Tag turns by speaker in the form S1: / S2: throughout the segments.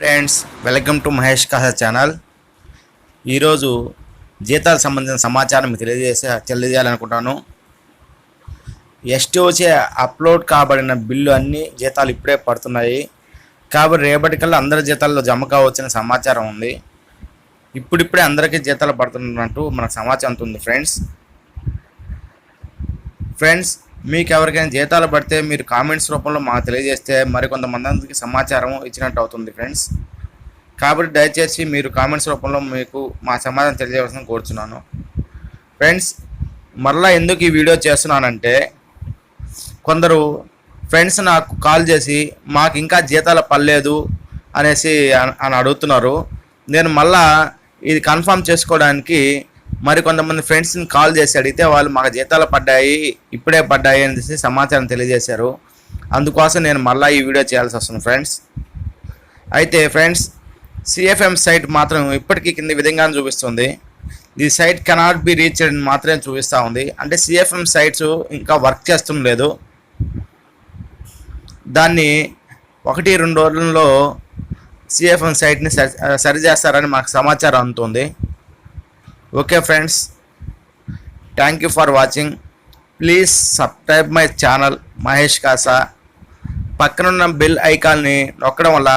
S1: Friends welcome to Mahesh Kasa channel ఈరోజు జీతాలకు సంబంధించిన సమాచారం మీకు తెలియజేసే తెలియజేయాలనుకుంటాను. ఎస్టీఓచే అప్లోడ్ కాబడిన బిల్లు అన్ని జీతాలు ఇప్పుడే పడుతున్నాయి. కాబట్టి రేపటికల్లా అందరి జీతాల్లో జమ కావచ్చిన సమాచారం ఉంది. ఇప్పుడిప్పుడే అందరికీ జీతాలు పడుతున్నట్టు మనకు సమాచారం ఉంది ఫ్రెండ్స్ ఫ్రెండ్స్ మీకు ఎవరికైనా జీతాలు పడితే మీరు కామెంట్స్ రూపంలో మాకు తెలియజేస్తే మరికొంతమందికి సమాచారం ఇచ్చినట్టు అవుతుంది ఫ్రెండ్స్. కాబట్టి దయచేసి మీరు కామెంట్స్ రూపంలో మీకు మా సమాధానం తెలియజేయవలసిన కోరుతున్నాను ఫ్రెండ్స్ మరలా ఎందుకు ఈ వీడియో చేస్తున్నానంటే కొందరు ఫ్రెండ్స్ నాకు కాల్ చేసి మాకు ఇంకా జీతాలు పడలేదు అనేసి అని అడుగుతున్నారు. నేను మళ్ళా ఇది కన్ఫర్మ్ చేసుకోవడానికి మరి కొంతమంది ఫ్రెండ్స్ని కాల్ చేసి అడిగితే వాళ్ళు మాకు జీతాలు పడ్డాయి ఇప్పుడే పడ్డాయి అనేసి సమాచారం తెలియజేశారు. అందుకోసం నేను మళ్ళీ ఈ వీడియో చేయాల్సి వస్తుంది ఫ్రెండ్స్ అయితే ఫ్రెండ్స్ సిఎఫ్ఎం సైట్ మాత్రం ఇప్పటికీ కింద విధంగా చూపిస్తుంది. The site cannot be reach మాత్రమే చూపిస్తూ ఉంది. అంటే సిఎఫ్ఎం సైట్స్ ఇంకా వర్క్ చేస్తడం లేదు. దాన్ని ఒకటి రెండు రోజుల్లో సిఎఫ్ఎం సైట్ని సరి సరిచేస్తారని మాకు సమాచారం అందుతుంది. Okay friends thank you for watching please subscribe my channel Mahesh Kasa పక్కనున్న బెల్ ఐకాన్ని నొక్కడం వల్ల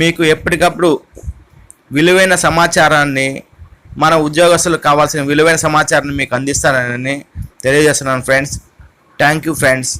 S1: మీకు ఎప్పటికప్పుడు విలువైన సమాచారాన్ని మన ఉద్యోగస్తులకు కావాల్సిన విలువైన సమాచారాన్ని మీకు అందిస్తానని తెలియజేస్తున్నాను ఫ్రెండ్స్. Thank you friends